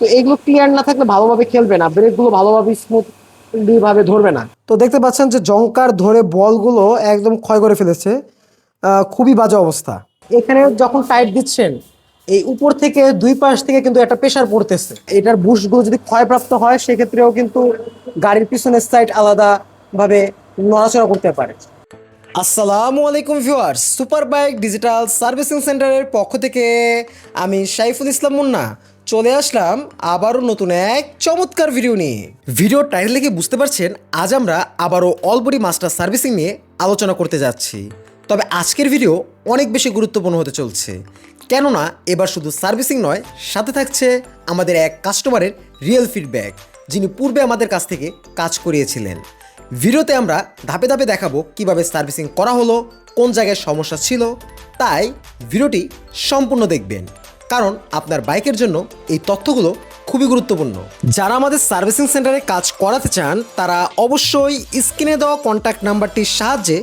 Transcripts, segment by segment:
তো এগুলো ক্লিয়ার না থাকলে ভালোভাবে খেলবে না ব্রেকগুলো ভালোভাবে স্মুথলি ভাবে ধরবে না। তো দেখতে পাচ্ছেন যে জঙ্কার ধরে বলগুলো একদম ক্ষয় করে ফেলেছে। খুবই বাজে অবস্থা। এখানে যখন টাইট দিচ্ছেন এই উপর থেকে দুই পাশ থেকে কিন্তু একটা প্রেশার পড়তেছে। এটার বুশগুলো যদি ক্ষয়প্রাপ্ত হয় সেক্ষেত্রেও কিন্তু গাড়ির পিছনের সাইড আলাদা ভাবে নড়াচড়া করতে পারে। আসসালামু আলাইকুম viewers super bike digital servicing সেন্টারের পক্ষ থেকে আমি সাইফুল ইসলাম মুন্না। চলে আসলাম আবারও নতুন এক চমৎকার ভিডিও নিয়ে। ভিডিও টাইটেল দেখে বুঝতে পারছেন, আজ আমরা আবারও অলবডি মাস্টার সার্ভিসিং নিয়ে আলোচনা করতে যাচ্ছি। তবে আজকের ভিডিও অনেক বেশি গুরুত্বপূর্ণ হতে চলছে। কেননা, এবার শুধু সার্ভিসিং নয়, সাথে থাকছে আমাদের এক কাস্টমারের রিয়েল ফিডব্যাক যিনি পূর্বে আমাদের কাছ থেকে কাজ করিয়েছিলেন। ভিডিওতে আমরা ধাপে ধাপে দেখাবো কীভাবে সার্ভিসিং করা হলো, কোন জায়গায় সমস্যা ছিল, তাই ভিডিওটি সম্পূর্ণ দেখবেন। কারণ আপনার বাইকের জন্য এই তথ্যগুলো খুবই গুরুত্বপূর্ণ। যারা আমাদের সার্ভিসিং সেন্টারে কাজ করাতে চান, তারা অবশ্যই স্ক্রিনে দেওয়া কন্ট্যাক্ট নাম্বারটির সাহায্যে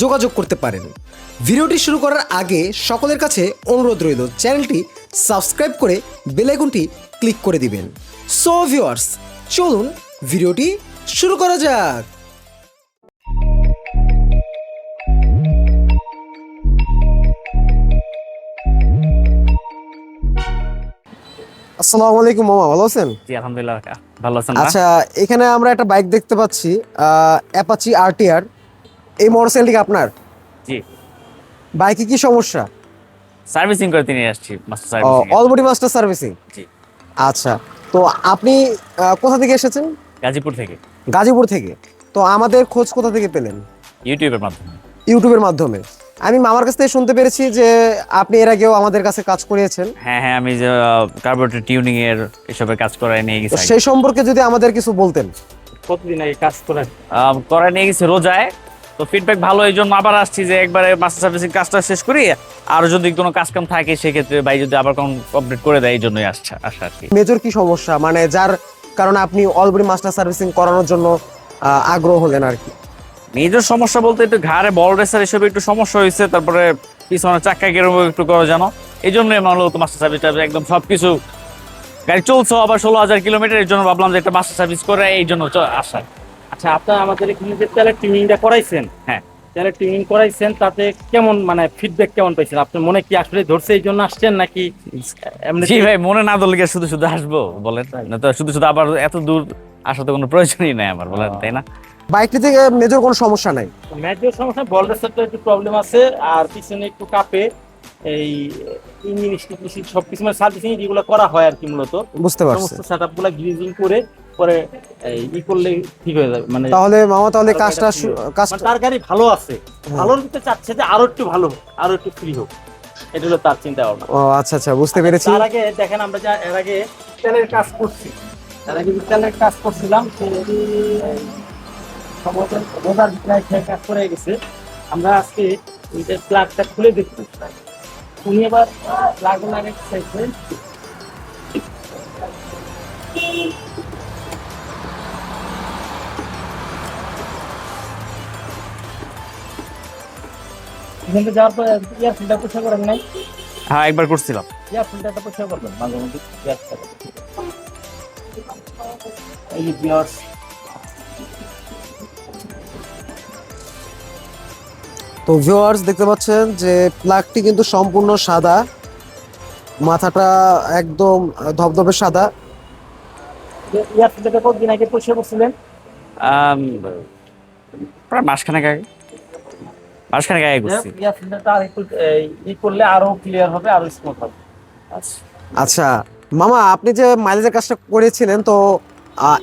যোগাযোগ করতে পারেন। ভিডিওটি শুরু করার আগে সকলের কাছে অনুরোধ রইল, চ্যানেলটি সাবস্ক্রাইব করে বেলাইকনটি ক্লিক করে দিবেন। সো ভিউয়ার্স, চলুন ভিডিওটি শুরু করা যাক। আসসালামু আলাইকুম মামা ভালো আছেন? জি আলহামদুলিল্লাহ ভালো আছেন আচ্ছা এখানে আমরা একটা বাইক দেখতে পাচ্ছি অ্যাপাচি আরটিআর এই মোটরসাইকেলটি আপনার? জি। বাইকে কি সমস্যা? সার্ভিসিং করে তিনি আসছি master servicing all body master servicing জি। আচ্ছা তো আপনি কোথা থেকে এসেছেন? গাজীপুর থেকে। গাজীপুর থেকে। তো আমাদের খোঁজ কোথা থেকে পেলেন? ইউটিউবের মাধ্যমে। ইউটিউবের মাধ্যমে। আমি মামার কাছ থেকে শুনতে পেরেছি যে আপনি এর আগেও আমাদের কাছে কাজ করিয়েছেন। হ্যাঁ হ্যাঁ আমি যে কার্বোরেটর টিউনিং এর এসবের কাজ করায় নিয়ে গেছি সেই সম্পর্কে যদি আমাদের কিছু বলতেন। কতদিন আগে কাজ করেন করায় নিয়ে গেছি রোজায়। তো ফিডব্যাক ভালো এই জন্য আবার আসছি যে একবারে মাস্টার সার্ভিসিং কাজটা শেষ করি। আর যদি কোনো কাজ কাম থাকে সেক্ষেত্রে ভাই যদি আবার কোন কমপ্লিট করে দেয় এই জন্যই আসছে আসা আর কি। মেজর কি সমস্যা? মানে যার কারণে আপনি অলবডি মাস্টার সার্ভিসিং করানোর জন্য আহ, আগ্রহ হলেন আর কি। মেজর সমস্যা বলতে একটু ঘাড়ে বল রেসার এসবে একটু সমস্যা হয়েছে তারপরে পিছনে চাক্কা কেরম একটু করে জানো এই জন্য আমার হলো মাস্টার সার্ভিসটা একদম সবকিছু গাড়ি চলছে আবার ষোলো হাজার কিলোমিটার এর জন্য ভাবলাম যে একটা মাস্টার সার্ভিস করে এই জন্য আসা। আচ্ছা আপনার আমাদের এখানে যে তেলের টিউনিংটা করাইছেন হ্যাঁ। তেলের টিউনিং করাইছেন তাতে কেমন মানে ফিডব্যাক কেমন পাইছেন? আপনার মনে কি আসলে ধরছে এই জন্য আসছেন নাকি জি ভাই মনে না দলকে শুধু শুধু আসব বলেন? না তো শুধু শুধু আবার এত দূর আসা তো কোনো প্রয়োজনই নাই আমার বলেন তাই না? বাইকটি থেকে মেজর কোনো সমস্যা নাই? ম্যাজর সমস্যা বল রেসারটা একটু প্রবলেম আছে আর পিছনে একটু কাপে এই ইঞ্জিন স্টিক সব কিছু মানে সার্ভিসিং যেগুলো করা হয় আর কি মূলত। বুঝতে পারছি। সমস্ত সেট আপগুলো গ্রিজিং করে পরে এই ই করলে ঠিক হয়ে যাবে মানে তাহলে মামা তাহলে কাজটা কাজটা মানে তার গাড়ি ভালো আছে। ভালোর ভিতরে চাচ্ছে যে আরও একটু ভালো হোক আরও একটু ফ্রি হোক। এটা হলো তার চিন্তা ভাবনা। ও আচ্ছা আচ্ছা বুঝতে পেরেছি। তার আগে দেখেন আমরা যা এর আগে তেলের কাজ করছি। তার আগে তেলের কাজ করছিলাম সে এই সম্ভবত রোজার ভিতরে খেয়ে কাজ করে গেছে। আমরা আজকে ওইটার প্লাগটা খুলে দেখতে চাই উনি এবার প্লাগ লাগাইতে চাইছেন এখান যাওয়ার পর ইয়ার ফিল্টার পরিষ্কার করেন নাই? হ্যাঁ একবার করছিলাম। ইয়ার ফিল্টারটা পরিষ্কার করবেন মাঝে মধ্যে। ইয়ার ফিল্টার এই যে তো ভিউয়ার্স দেখতে পাচ্ছেন যে প্লাগটি কিন্তু সম্পূর্ণ সাদা। মাথাটা একদম ধবধবে সাদা। ইয়ার কতদিন আগে পরিষ্কার করছিলেন প্রায় মাসখানেক আগে। মাসখানেক আগে করছি ইয়ার আর একটু ই করলে আরও ক্লিয়ার হবে আরও স্মুথ হবে। আচ্ছা। আচ্ছা মামা আপনি যে মাইলেজের কাজটা করেছিলেন তো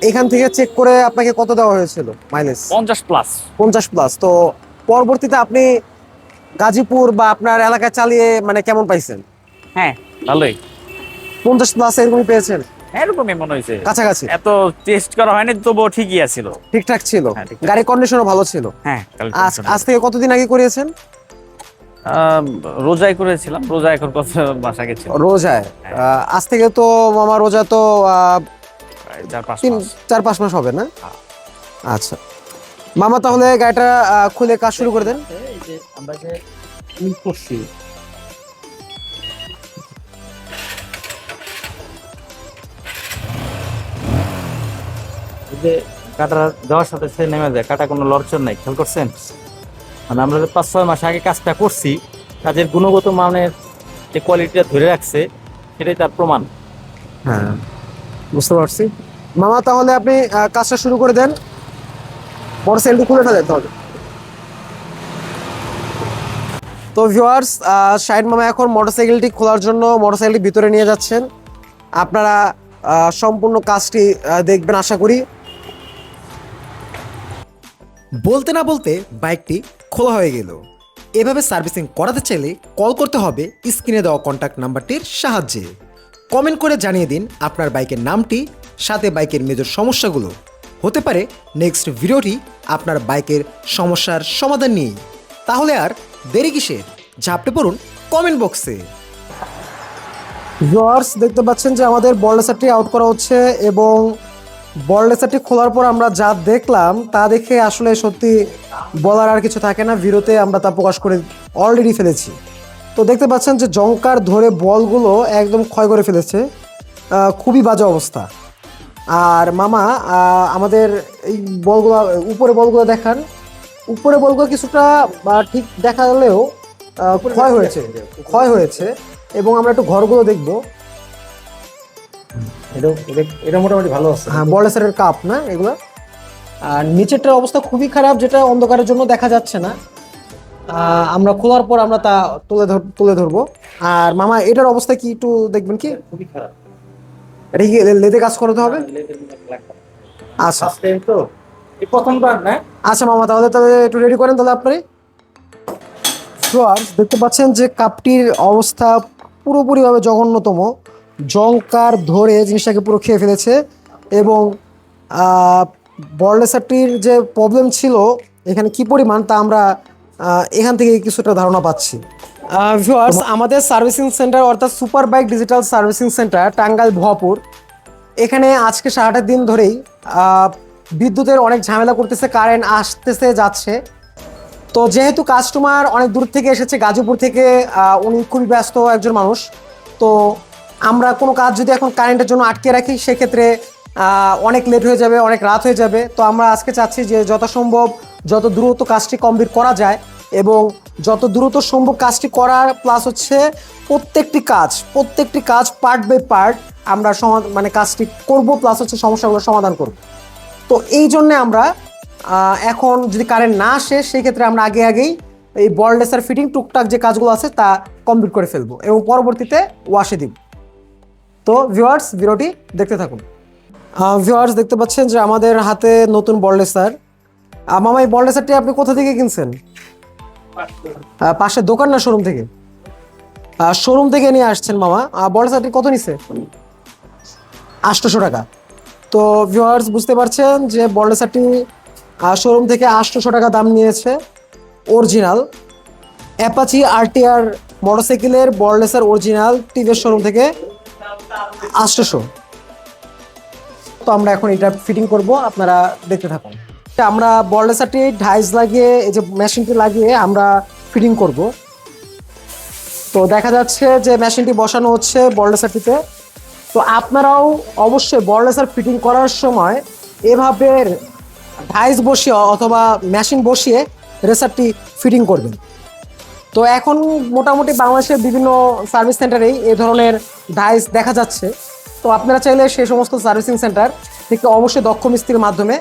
এখান থেকে চেক করে আপনাকে কত দেওয়া হয়েছিল মাইলেজ পঞ্চাশ প্লাস পঞ্চাশ প্লাস তো পরবর্তীতে আপনি গাজীপুর বা আপনার এলাকায় চালিয়ে মানে কেমন পাইছেন? হ্যাঁ ভালোই। পঞ্চাশ প্লাস এরকমই পেয়েছেন? এরকমই মনে হয়েছে। কাছাকাছি? এত টেস্ট করা হয়নি তবুও ঠিকই আছিল। ঠিকঠাক ছিল? হ্যাঁ। গাড়ির কন্ডিশনও ভালো ছিল? হ্যাঁ আজ আজ থেকে কতদিন আগে করিয়েছেন? রোজাই করেছিলাম রোজা এখন কত মাস আগে ছিল? রোজায়? আহ, আজ থেকে তো মামা রোজা তো আহ, চার পাঁচ তিন মাস। চার পাঁচ মাস হবে না? হ্যাঁ। আচ্ছা। মামা তাহলে গাড়িটা খুলে কাজ শুরু করে দেন। আমরা যে করছি। যে কাটা দেওয়ার সাথে সে নেমে যায় কাটা কোনো লড়চর নাই খেয়াল করছেন? মানে আমরা পাঁচ ছয় মাস আগে কাজটা করছি কাজের গুণগত মানের যে কোয়ালিটিটা ধরে রাখছে সেটাই তার প্রমাণ। হ্যাঁ। বুঝতে পারছি? মামা তাহলে আপনি কাজটা শুরু করে দেন। মোটরসাইকেলটি খুলে ফেলেন তাহলে তো ভিউয়ার্স শাহিন মামা এখন মোটরসাইকেলটি খোলার জন্য মোটরসাইকেলটি ভিতরে নিয়ে যাচ্ছেন। আপনারা সম্পূর্ণ কাজটি দেখবেন, আশা করি। বলতে না বলতে বাইকটি খোলা হয়ে গেল। এভাবে সার্ভিসিং করাতে চাইলে কল করতে হবে স্ক্রিনে দেওয়া কন্ট্যাক্ট নাম্বারটির সাহায্যে। কমেন্ট করে জানিয়ে দিন আপনার বাইকের নামটি, সাথে বাইকের মেজর সমস্যাগুলো। হতে পারে নেক্সট ভিডিওটি আপনার বাইকের সমস্যার সমাধান নিয়ে তাহলে আর দেরি কিসের ঝাপটে পড়ুন কমেন্ট বক্সে ভিউয়ার্স দেখতে পাচ্ছেন যে আমাদের বললেসারটি আউট করা হচ্ছে এবং বললেসারটি খোলার পর আমরা যা দেখলাম, তা দেখে আসলে সত্যি বলার আর কিছু থাকে না। ভিডিওতে আমরা তা প্রকাশ করে অলরেডি ফেলেছি। তো দেখতে পাচ্ছেন যে জঙ্কার ধরে বলগুলো একদম ক্ষয় করে ফেলেছে। খুবই বাজে অবস্থা। আর মামা আমাদের এই বলগুলো উপরে বলগুলো দেখান। উপরে বলগুলো কিছুটা বা ঠিক দেখা গেলেও ক্ষয় হয়েছে। ক্ষয় হয়েছে এবং আমরা একটু ঘরগুলো দেখব। এটা মোটামুটি ভালো আছে। হ্যাঁ বড়লেসারের কাপ না এগুলো? আর নিচেরটার অবস্থা খুবই খারাপ যেটা অন্ধকারের জন্য দেখা যাচ্ছে না। আমরা খোলার পর আমরা তা তুলে ধর তুলে ধরবো। আর মামা এটার অবস্থা কি একটু দেখবেন কি? খুবই খারাপ। এটা কি লেদে কাজ করাতে হবে? আচ্ছা। তো। প্রথমবার না? আচ্ছা মামা তাহলে তাহলে একটু রেডি করেন তাহলে আপনি। Viewers, দেখতে পাচ্ছেন যে কাপটির অবস্থা পুরোপুরিভাবে জঘন্যতম। জংকার ধরে জিনিসটাকে পুরো খেয়ে ফেলেছে এবং বড়লেসারটির যে প্রবলেম ছিল এখানে কি পরিমাণ তা আমরা এখান থেকে কিছুটা ধারণা পাচ্ছি। ভিউয়ার্স আমাদের সার্ভিসিং সেন্টার অর্থাৎ super bike digital servicing centre Tangail Bhuapur এখানে আজকে সারাটা দিন ধরেই বিদ্যুতের অনেক ঝামেলা করতেছে কারেন্ট আসতেছে যাচ্ছে। তো যেহেতু কাস্টমার অনেক দূর থেকে এসেছে গাজীপুর থেকে উনি খুবই ব্যস্ত একজন মানুষ তো আমরা কোনো কাজ যদি এখন কারেন্টের জন্য আটকে রাখি সেক্ষেত্রে অনেক লেট হয়ে যাবে অনেক রাত হয়ে যাবে। তো আমরা আজকে চাচ্ছি যে যথাসম্ভব যত দ্রুত কাজটি কমপ্লিট করা যায় এবং যত দ্রুত সম্ভব কাজটি করার প্লাস হচ্ছে প্রত্যেকটি কাজ প্রত্যেকটি কাজ পার্ট বাই পার্ট আমরা মানে কাজটি করব প্লাস হচ্ছে সমস্যাগুলো সমাধান করব। তো এই জন্যে আমরা এখন যদি কারেন্ট না আসে, সেই ক্ষেত্রে আমরা আগে আগেই এই বললেসার ফিটিং টুকটাক যে কাজগুলো আছে তা কমপ্লিট করে ফেলব এবং পরবর্তীতে ওয়াশে দিব। তো ভিউয়ার্স ভিডিওটি দেখতে থাকুন। ভিউয়ার্স দেখতে পাচ্ছেন যে আমাদের হাতে নতুন বললেসার মামা, এই বললেসারটি আপনি কোথা থেকে কিনছেন? পাশের দোকান না শোরুম থেকে? শোরুম থেকে নিয়ে আসছেন মামা। বড় বললেসারটি কত নিছে? আটশোশো টাকা। তো ভিউয়ার্স বুঝতে পারছেন যে বর্লেসারটি শোরুম থেকে আটশোশো টাকা দাম নিয়েছে। অরিজিনাল অ্যাপাচি আরটিআর মোটরসাইকেলের বর্লেসার অরিজিনাল টিভিএস শোরুম থেকে আটশোশো। তো আমরা এখন এটা ফিটিং করব, আপনারা দেখতে থাকুন। আমরা বর্লেসারটি ঢাইস লাগিয়ে, এই যে মেশিনটি লাগিয়ে আমরা ফিটিং করব। তো দেখা যাচ্ছে যে মেশিনটি বসানো হচ্ছে বর্লেসারটিতে তো আপনারাও অবশ্যই বড়লেসার ফিটিং করার সময় এভাবে ঢাইস বসিয়ে অথবা মেশিন বসিয়ে রেসারটি ফিটিং করবেন। তো এখন মোটামুটি বাংলাদেশের বিভিন্ন সার্ভিস সেন্টারেই এই ধরনের ডাইস দেখা যাচ্ছে। তো আপনারা চাইলে সেই সমস্ত সার্ভিসিং সেন্টার থেকে অবশ্যই দক্ষ মিস্ত্রির মাধ্যমে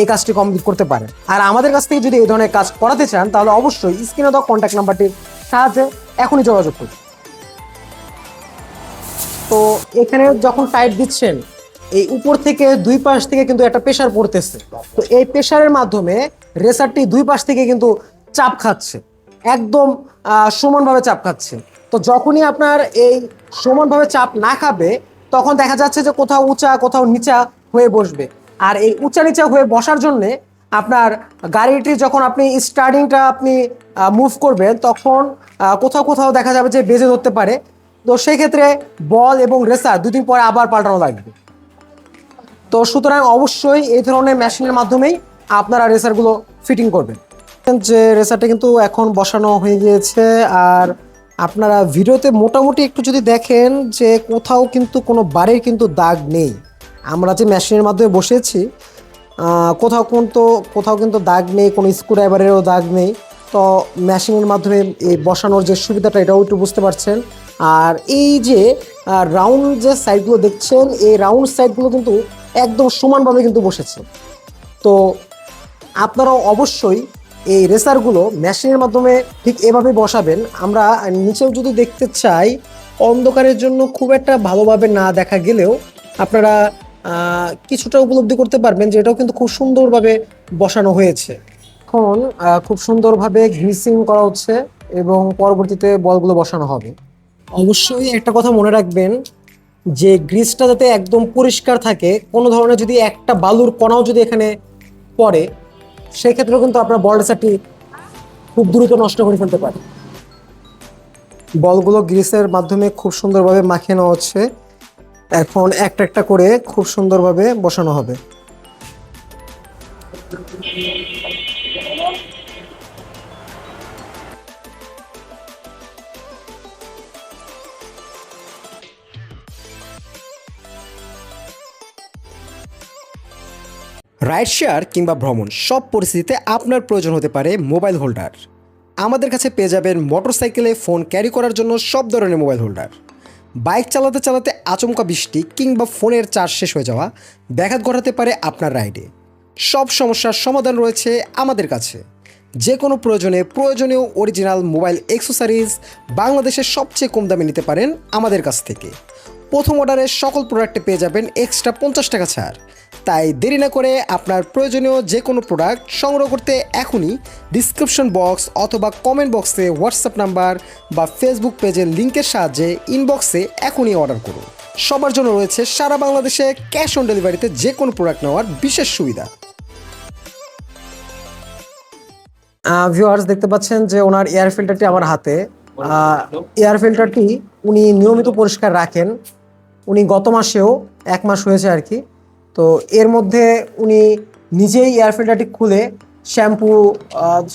এই কাজটি কমপ্লিট করতে পারেন আর আমাদের কাছ থেকে যদি এই ধরনের কাজ করাতে চান, তাহলে অবশ্যই স্ক্রিনে দেওয়া কন্ট্যাক্ট নাম্বারটির সাহায্যে এখনই যোগাযোগ করুন। তো এখানে যখন টাইট দিচ্ছেন, এই উপর থেকে দুই পাশ থেকে কিন্তু একটা প্রেশার পড়তেছে। তো এই প্রেশারের মাধ্যমে রেসারটি দুই পাশ থেকে কিন্তু চাপ খাচ্ছে। একদম সমানভাবে চাপ খাচ্ছে। তো যখনই আপনার এই সমানভাবে চাপ না খাবে, তখন দেখা যাচ্ছে যে কোথাও উঁচা, কোথাও নিচা হয়ে বসবে। আর এই উঁচা নিচা হয়ে বসার জন্যে আপনার গাড়িটি যখন আপনি স্টার্টিংটা আপনি মুভ করবেন, তখন কোথাও কোথাও দেখা যাবে যে বেজে ধরতে পারে। তো সেই ক্ষেত্রে বল এবং রেসার দুদিন পরে আবার পাল্টানো লাগবে। তো সুতরাং অবশ্যই এই ধরনের মেশিনের মাধ্যমেই আপনারা রেসারগুলো ফিটিং করবেন। যে রেসারটা কিন্তু এখন বসানো হয়ে গিয়েছে, আর আপনারা ভিডিওতে মোটামুটি একটু যদি দেখেন যে কোথাও কিন্তু কোনো বাড়ির কিন্তু দাগ নেই। আমরা যে মেশিনের মাধ্যমে বসেছি কোথাও কিন্তু কোথাও কিন্তু দাগ নেই, কোনো স্ক্রুড্রাইভারেরও দাগ নেই। তো মেশিনের মাধ্যমে এই বসানোর যে সুবিধাটা, এটাও একটু বুঝতে পারছেন। আর এই যে রাউন্ড যে সাইডগুলো দেখছেন, এই রাউন্ড সাইডগুলো কিন্তু একদম সমানভাবে কিন্তু বসেছে। তো আপনারাও অবশ্যই এই রেসারগুলো মেশিনের মাধ্যমে ঠিক এভাবে বসাবেন। আমরা নিচেও যদি দেখতে চাই, অন্ধকারের জন্য খুব একটা ভালোভাবে না দেখা গেলেও আপনারা কিছুটা উপলব্ধি করতে পারবেন যে এটাও কিন্তু খুব সুন্দরভাবে বসানো হয়েছে। এখন খুব সুন্দরভাবে গ্রিসিং করা হচ্ছে এবং পরবর্তীতে বলগুলো বসানো হবে। অবশ্যই একটা কথা মনে রাখবেন যে গ্রিসটা যাতে একদম পরিষ্কার থাকে কোনো ধরনের যদি একটা বালুর কণাও যদি এখানে পড়ে সেই ক্ষেত্রেও কিন্তু আপনার বল রেসারটি খুব দ্রুত নষ্ট করে ফেলতে পারে। বলগুলো গ্রিসের মাধ্যমে খুব সুন্দরভাবে মাখিয়ে নেওয়া হচ্ছে। এখন একটা একটা করে খুব সুন্দরভাবে বসানো হবে। রাইড শেয়ার কিংবা ভ্রমণ, সব পরিস্থিতিতে আপনার প্রয়োজন হতে পারে মোবাইল হোল্ডার। আমাদের কাছে পেয়ে যাবেন মোটরসাইকেলে ফোন ক্যারি করার জন্য সব ধরনের মোবাইল হোল্ডার। বাইক চালাতে চালাতে আচমকা বৃষ্টি কিংবা ফোনের চার্জ শেষ হয়ে যাওয়া, ব্যাঘাত ঘটাতে পারে আপনার রাইডে। সব সমস্যার সমাধান রয়েছে আমাদের কাছে। যে কোনো প্রয়োজনে প্রয়োজনীয় অরিজিনাল মোবাইল অ্যাক্সেসরিজ বাংলাদেশের সবচেয়ে কম দামে নিতে পারেন আমাদের কাছ থেকে। প্রথম অর্ডারে সকল প্রোডাক্টে পেয়ে যাবেন এক্সট্রা পঞ্চাশ টাকা ছাড়। তাই দেরি না করে আপনার প্রয়োজনীয় যে কোনো প্রোডাক্ট সংগ্রহ করতে এখনই ডিসক্রিপশন বক্স অথবা কমেন্ট বক্সে হোয়াটসঅ্যাপ নাম্বার বা ফেসবুক পেজের লিঙ্কের সাহায্যে ইনবক্সে এখনই অর্ডার করুন। সবার জন্য রয়েছে সারা বাংলাদেশে ক্যাশ অন ডেলিভারিতে যে কোনো প্রোডাক্ট নেওয়ার বিশেষ সুবিধা। ভিউয়ার্স দেখতে পাচ্ছেন যে ওনার এয়ার ফিল্টারটি আমার হাতে। এয়ার ফিল্টারটি উনি নিয়মিত পরিষ্কার রাখেন। উনি গত মাসেও, এক মাস হয়েছে আর কি। তো এর মধ্যে উনি নিজেই এয়ার ফিল্টারটি খুলে শ্যাম্পু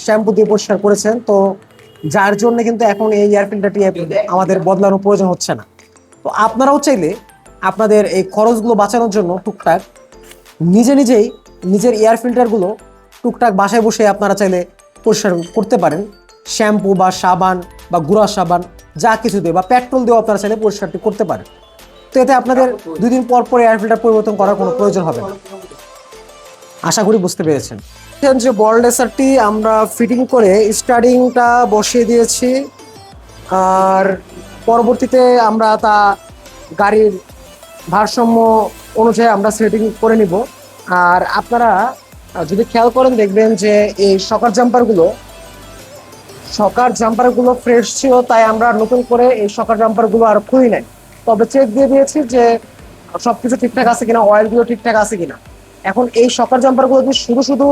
শ্যাম্পু দিয়ে পরিষ্কার করেছেন। তো যার জন্য কিন্তু এখন এই এয়ার ফিল্টারটি আমাদের বদলানোর প্রয়োজন হচ্ছে না। তো আপনারাও চাইলে আপনাদের এই খরচগুলো বাঁচানোর জন্য টুকটাক নিজে নিজেই নিজের এয়ার ফিল্টারগুলো টুকটাক বাসায় বসে আপনারা চাইলে পরিষ্কার করতে পারেন। শ্যাম্পু বা সাবান বা গুঁড়া সাবান, যা কিছু দিয়ে বা পেট্রোল দিয়েও আপনারা চাইলে পরিষ্কারটি করতে পারেন। তো এতে আপনাদের দুই দিন পর পর এয়ার ফিল্টার পরিবর্তন করার কোনো প্রয়োজন হবে না। আশা করি বুঝতে পেরেছেন। যে বল রেসারটি আমরা ফিটিং করে স্টার্টিংটা বসিয়ে দিয়েছি। আর পরবর্তীতে আমরা তা গাড়ির ভারসাম্য অনুযায়ী আমরা সেটিং করে নিব। আর আপনারা যদি খেয়াল করেন, দেখবেন যে এই সকার জাম্পারগুলো সকার জাম্পারগুলো ফ্রেশ ছিল, তাই আমরা নতুন করে এই সকার জাম্পারগুলো আর খুলি নাই। তবে চেক দিয়ে দিয়েছি যে সবকিছু ঠিকঠাক আছে কিনা অয়েলগুলো ঠিকঠাক আছে কিনা। এখন এই সকার জাম্পারগুলো যদি শুধু শুধু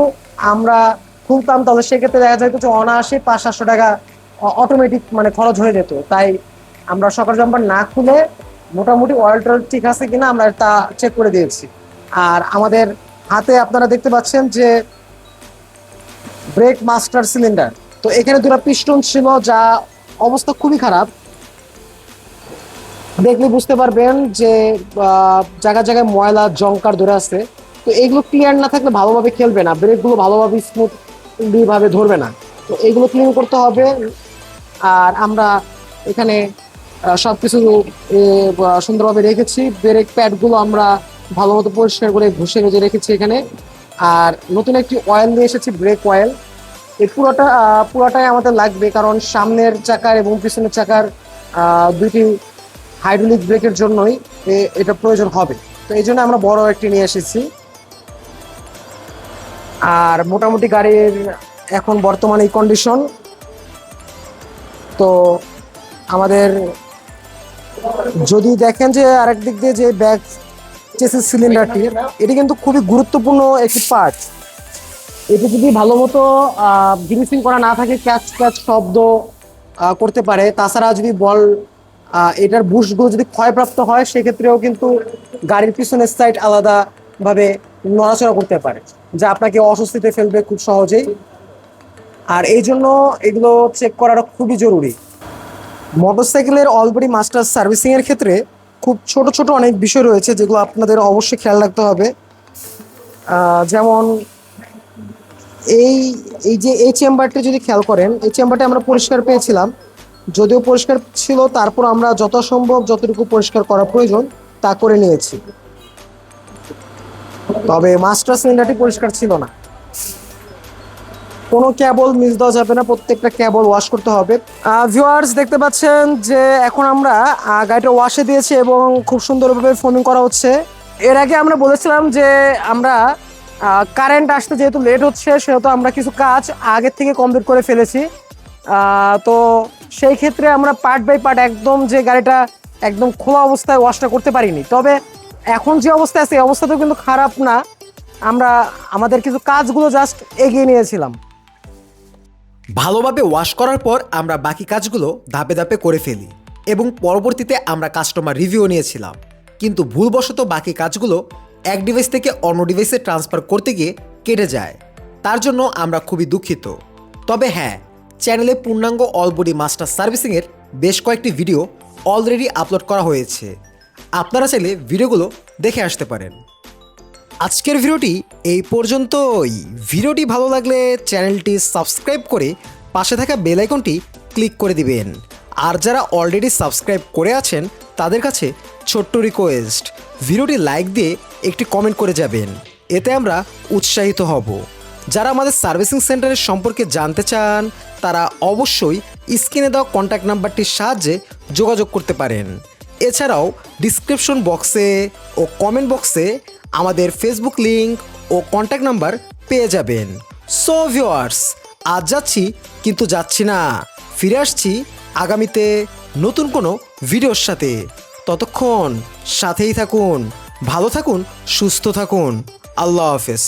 আমরা খুলতাম, তাহলে সেক্ষেত্রে দেখা যেত যে অনায়াসে পাঁচ সাতশো টাকা অটোমেটিক মানে খরচ হয়ে যেত। তাই আমরা সকার জাম্পার না খুলে মোটামুটি অয়েলটা ঠিক আছে কিনা আমরা তা চেক করে দিয়েছি। আর আমাদের হাতে আপনারা দেখতে পাচ্ছেন যে ব্রেক মাস্টার সিলিন্ডার তো এখানে দুটো পিস্টন ছিল যা অবস্থা খুবই খারাপ। দেখলে বুঝতে পারবেন যে জায়গায় জায়গায় ময়লা জঙ্কার ধরে আছে তো এগুলো ক্লিয়ার না থাকলে ভালোভাবে খেলবে না। ব্রেকগুলো ভালোভাবে স্মুথলি ভাবে ধরবে না। তো এগুলো ক্লিন করতে হবে। আর আমরা এখানে আহ, সবকিছু সুন্দরভাবে রেখেছি। ব্রেক প্যাডগুলো আমরা ভালো মতো পরিষ্কার করে ঘষে মেজে রেখেছি এখানে। আর নতুন একটি অয়েল নিয়ে এসেছি ব্রেক অয়েল এই পুরোটা পুরোটাই আমাদের লাগবে কারণ সামনের চাকার এবং পিছনের চাকার দুইটি হাইড্রোলিক ব্রেকের জন্যই এটা প্রয়োজন হবে। তো এই জন্য আমরা বড় একটি নিয়ে এসেছি। আর মোটামুটি গাড়ির এখন বর্তমানে এই কন্ডিশন তো আমাদের যদি দেখেন যে আরেক দিক দিয়ে যে ব্যাগ চেসিস সিলিন্ডারটি এটি কিন্তু খুবই গুরুত্বপূর্ণ একটি পার্ট এটি যদি ভালো মতো গ্রিসিং করা না থাকে ক্যাচ ক্যাচ শব্দ করতে পারে। তাছাড়া যদি বল এটার বুশগুলো যদি ক্ষয়প্রাপ্ত হয়, সেক্ষেত্রেও কিন্তু গাড়ির পিছনের সাইড আলাদাভাবে নড়াচড়া করতে পারে, যা আপনাকে অস্বস্তিতে ফেলবে খুব সহজেই। আর এই জন্য এগুলো চেক করাটা খুবই জরুরি। মোটরসাইকেলের অলরেডি মাস্টার সার্ভিসিং এর ক্ষেত্রে খুব ছোট ছোট অনেক বিষয় রয়েছে যেগুলো আপনাদের অবশ্যই খেয়াল রাখতে হবে। যেমন এই এই যে এই চেম্বারটি যদি খেয়াল করেন, এই চেম্বারটি আমরা পরিষ্কার পেয়েছিলাম। যদিও পরিষ্কার ছিল, তারপর আমরা যথাসম্ভব যতটুকু পরিষ্কার করা প্রয়োজন তা করে নিয়েছি। তবে মাস্টার সিলিন্ডারটি পরিষ্কার ছিল না। কোনো ক্যাবল মিস দেওয়া যাবে না, প্রত্যেকটা ক্যাবল ওয়াশ করতে হবে। ভিউয়ার্স দেখতে পাচ্ছেন যে এখন আমরা গাড়িটা ওয়াশে দিয়েছি এবং খুব সুন্দরভাবে ফোমিং করা হচ্ছে। এর আগে আমরা বলেছিলাম যে আমরা কারেন্ট আসতে যেহেতু লেট হচ্ছে, সেহেতু আমরা কিছু কাজ আগের থেকে কমপ্লিট করে ফেলেছি। তো সেই ক্ষেত্রে আমরা পার্ট বাই পার্ট একদম যে গাড়িটা একদম খোলা অবস্থায় ওয়াশটা করতে পারিনি। তবে এখন যে অবস্থা আছে, এই অবস্থাতেও কিন্তু খারাপ না। আমরা, আমাদের কিছু কাজগুলো জাস্ট এগিয়ে নিয়েছিলাম। ভালোভাবে ওয়াশ করার পর আমরা বাকি কাজগুলো ধাপে ধাপে করে ফেলি এবং পরবর্তীতে আমরা কাস্টমার রিভিউ নিয়েছিলাম। কিন্তু ভুলবশত বাকি কাজগুলো এক ডিভাইস থেকে অন্য ডিভাইসে ট্রান্সফার করতে গিয়ে কেটে যায়। তার জন্য আমরা খুবই দুঃখিত। তবে হ্যাঁ চ্যানেলে পূর্ণাঙ্গ অলবডি মাস্টার সার্ভিসিংয়ের বেশ কয়েকটি ভিডিও অলরেডি আপলোড করা হয়েছে। আপনারা চাইলে ভিডিওগুলো দেখে আসতে পারেন। আজকের ভিডিওটি এই পর্যন্তই। ভিডিওটি ভালো লাগলে চ্যানেলটি সাবস্ক্রাইব করে পাশে থাকা বেল আইকনটি ক্লিক করে দিবেন। আর যারা অলরেডি সাবস্ক্রাইব করে আছেন, তাদের কাছে ছোট্ট রিকোয়েস্ট, ভিডিওটি লাইক দিয়ে একটি কমেন্ট করে যাবেন। এতে আমরা উৎসাহিত হব। যারা আমাদের সার্ভিসিং সেন্টারের সম্পর্কে জানতে চান, তারা অবশ্যই স্ক্রিনে দেওয়া কন্ট্যাক্ট নাম্বারটির সাহায্যে যোগাযোগ করতে পারেন। এছাড়াও ডিসক্রিপশন বক্সে ও কমেন্ট বক্সে আমাদের ফেসবুক লিঙ্ক ও কন্ট্যাক্ট নাম্বার পেয়ে যাবেন। সো ভিওয়ার্স আজ যাচ্ছি, কিন্তু যাচ্ছি না। ফিরে আসছি আগামীতে নতুন কোনো ভিডিওর সাথে। ততক্ষণ সাথেই থাকুন, ভালো থাকুন, সুস্থ থাকুন। আল্লাহ হাফেজ।